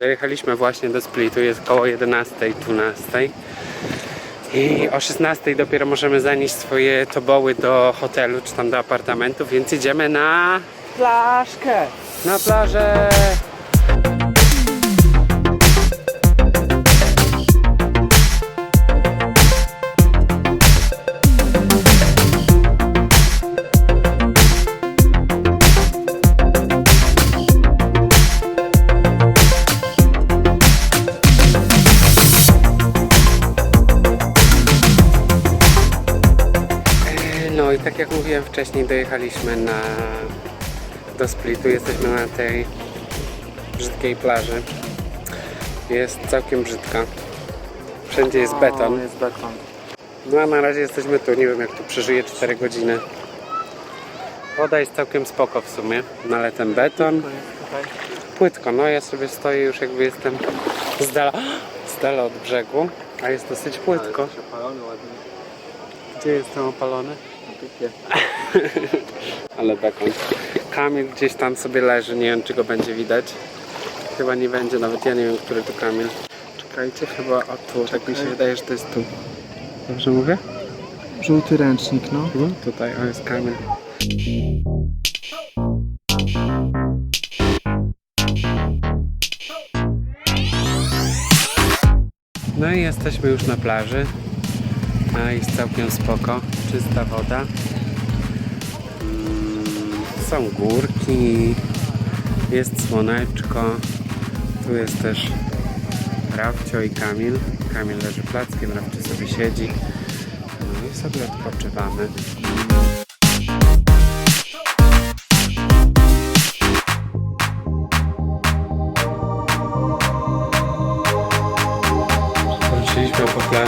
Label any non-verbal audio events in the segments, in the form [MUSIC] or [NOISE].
Dojechaliśmy właśnie do Splitu, jest koło 11-12 i o 16 dopiero możemy zanieść swoje toboły do hotelu czy tam do apartamentu, więc idziemy na Flaszkę! na plażę. Mówiłem wcześniej, dojechaliśmy na do Splitu. Jesteśmy na tej brzydkiej plaży. Jest całkiem brzydka. Wszędzie jest beton. jest beton. No a na razie jesteśmy tu. Nie wiem jak tu przeżyję 4 godziny. Woda jest całkiem spoko w sumie. No ale ten beton, tutaj. płytko. No ja sobie stoję już jakby jestem z dala, z dala od brzegu. A jest dosyć płytko. Ładnie. Gdzie jestem opalony? Typie. [LAUGHS] Ale bekon. Kamil gdzieś tam sobie leży, nie wiem czy go będzie widać. Chyba nie będzie, nawet ja nie wiem, który to Kamil. Czekajcie, chyba o tu, tak mi się wydaje, że to jest tu. Dobrze mówię? Żółty ręcznik, no. No, tutaj, o jest Kamil. No i jesteśmy już na plaży. A jest całkiem spoko, czysta woda. Są górki, jest słoneczko. Tu jest też Rafcio i Kamil. Kamil leży plackiem, Rafcio sobie siedzi. No i sobie odpoczywamy.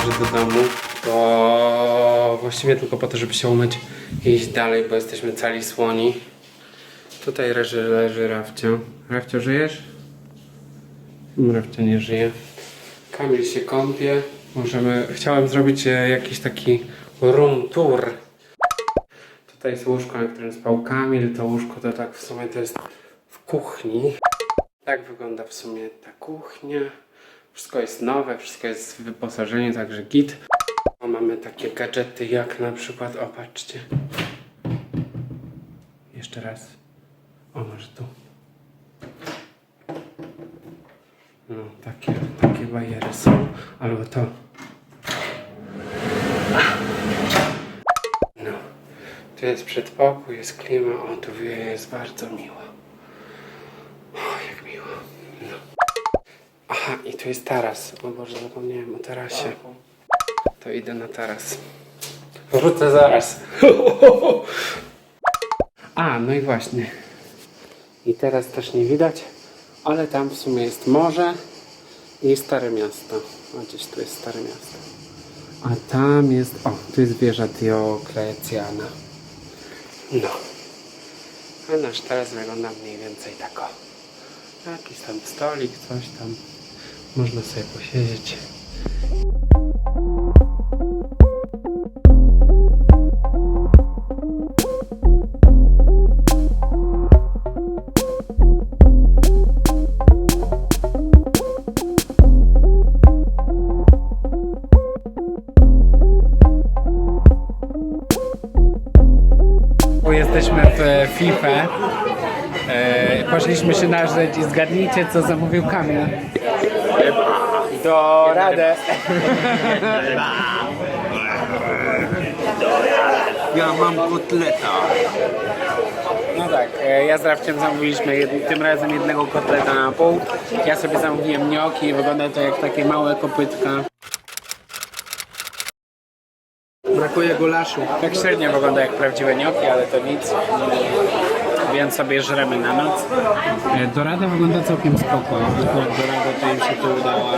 Plaży do domu, bo właściwie tylko po to, żeby się umyć i iść dalej, bo jesteśmy cali słoni. Tutaj leży, leży Rafcio. Rafcio, żyjesz? Mm, Rafcio nie żyje. Kamil się kąpie. Możemy... Chciałem zrobić e, jakiś taki room tour. Tutaj jest łóżko, na którym spał Kamil. To łóżko to tak w sumie to jest w kuchni. Tak wygląda w sumie ta kuchnia. Wszystko jest nowe, wszystko jest w wyposażeniu, także git. O, mamy takie gadżety jak na przykład, o patrzcie. Jeszcze raz. O, może tu. No, takie, takie bajery są. Albo to. No. Tu jest przedpokój, jest klima. O, tu jest bardzo miło. O, jak miło. No. Aha, i tu jest taras. O Boże, zapomniałem o tarasie. To idę na taras. Wrócę zaraz. [LAUGHS] A, no i właśnie. I teraz też nie widać, ale tam w sumie jest morze i Stare Miasto. O, gdzieś tu jest Stare Miasto. A tam jest, o, tu jest wieża Dioklecjana. No. A nasz teraz wygląda mniej więcej tak o. Jakiś tam stolik, coś tam. Można sobie posiedzieć. Jesteśmy w FIFA. E, poszliśmy się nażreć i zgadnijcie, co zamówił Kamil. Do radę. Ja mam kotleta. No tak, e, ja z Rafciem zamówiliśmy jed, tym razem jednego kotleta na pół. Ja sobie zamówiłem gnioki, wygląda to jak takie małe kopytka. Brakuje golaszu. Tak średnio wygląda jak prawdziwe gnioki, ale to nic. Więc sobie żremy na noc. E, Dorada wygląda całkiem spoko. Dorada to im się to udało.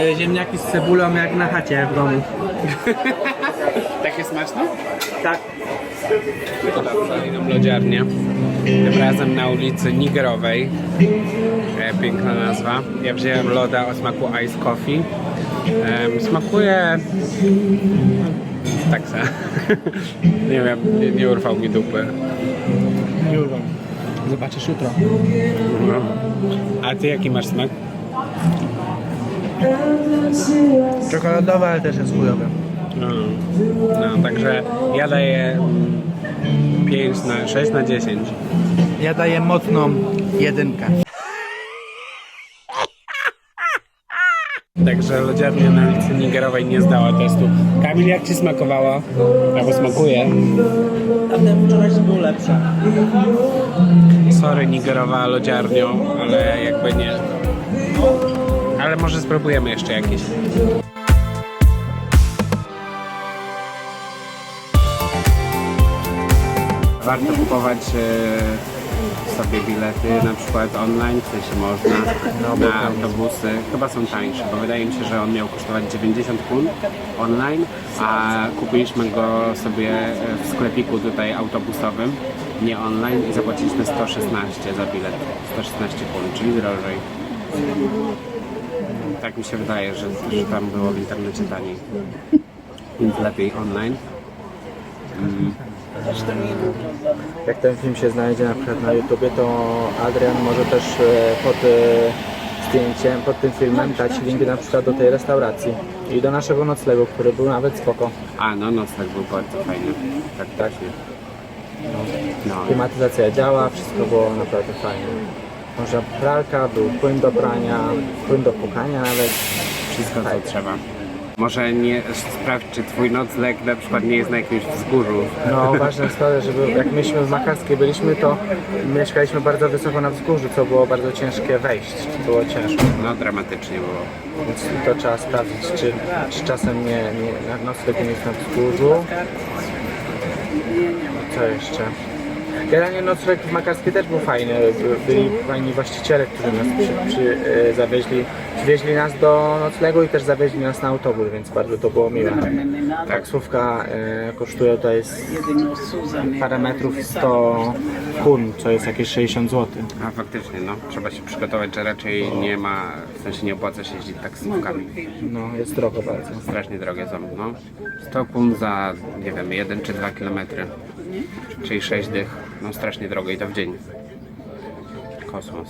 E, Ziemniaki z cebulą jak na chacie w domu. [LAUGHS] Takie smaczne? Tak. Dali nam lodziarnię. Tym razem na ulicy Nigerowej. E, piękna nazwa. Ja wziąłem loda o smaku Ice Coffee. Smakuje... Tak se. [LAUGHS] nie wiem, nie, nie urwał mi dupy. Nie urwam. Zobaczysz jutro. No. A ty jaki masz smak? Czekoladowe, ale też jest chujowe. No, no także ja daję 5 na 6 na 10. Ja daję mocną jedynkę. Także lodziarnia na ulicy Nigerowej nie zdała testu. Kamil, jak ci smakowało? Albo smakuje? A ten wczorajszy był lepszy. Sorry Nigerowa lodziarnią, ale jakby nie. Ale może spróbujemy jeszcze jakieś. Warto kupować e, sobie bilety na przykład online, w sensie można, na autobusy. Chyba są tańsze, bo wydaje mi się, że on miał kosztować 90 kun online, a kupiliśmy go sobie e, w sklepiku tutaj autobusowym, nie online i zapłaciliśmy 116 za bilet. 116 kun, czyli drożej. Tak mi się wydaje, że, że tam było w internecie taniej. Więc lepiej online. Jak ten film się znajdzie na przykład na YouTubie, to Adrian może też e, pod e, zdjęciem, pod tym filmem dać link na przykład do tej restauracji i do naszego noclegu, który był nawet spoko. A, no nocleg był bardzo fajny. Tak, tak. No, Klimatyzacja działa, wszystko było naprawdę fajne. Może pralka, był płyn do prania, płyn do pukania nawet. wszystko co trzeba. Może nie sprawdź, czy twój nocleg na przykład nie jest na jakimś wzgórzu. No ważne jest to, żeby jak myśmy w Makarskiej byliśmy, to mieszkaliśmy bardzo wysoko na wzgórzu, co było bardzo ciężkie wejść. Było ciężko. No dramatycznie było. Więc to trzeba sprawdzić, czy, czy czasem nie, nie nocleg nie jest na wzgórzu. Co jeszcze? Generalnie nocleg w Makarskiej też był fajny. By- Byli fajni właściciele, którzy nas przy, przy, e, zawieźli, przywieźli nas do noclegu i też zawieźli nas na autobus, więc bardzo to było miłe. Taksówka e, kosztuje tutaj parę metrów 100 kun, co jest jakieś 60 zł. A faktycznie, no. Trzeba się przygotować, że raczej nie ma, w sensie nie opłaca się jeździć taksówkami. No, jest drogo bardzo. Strasznie drogie są, no. 100 kun za, nie wiem, 1 czy 2 kilometry. Czyli 6 dych. No strasznie drogo i to w dzień. Kosmos.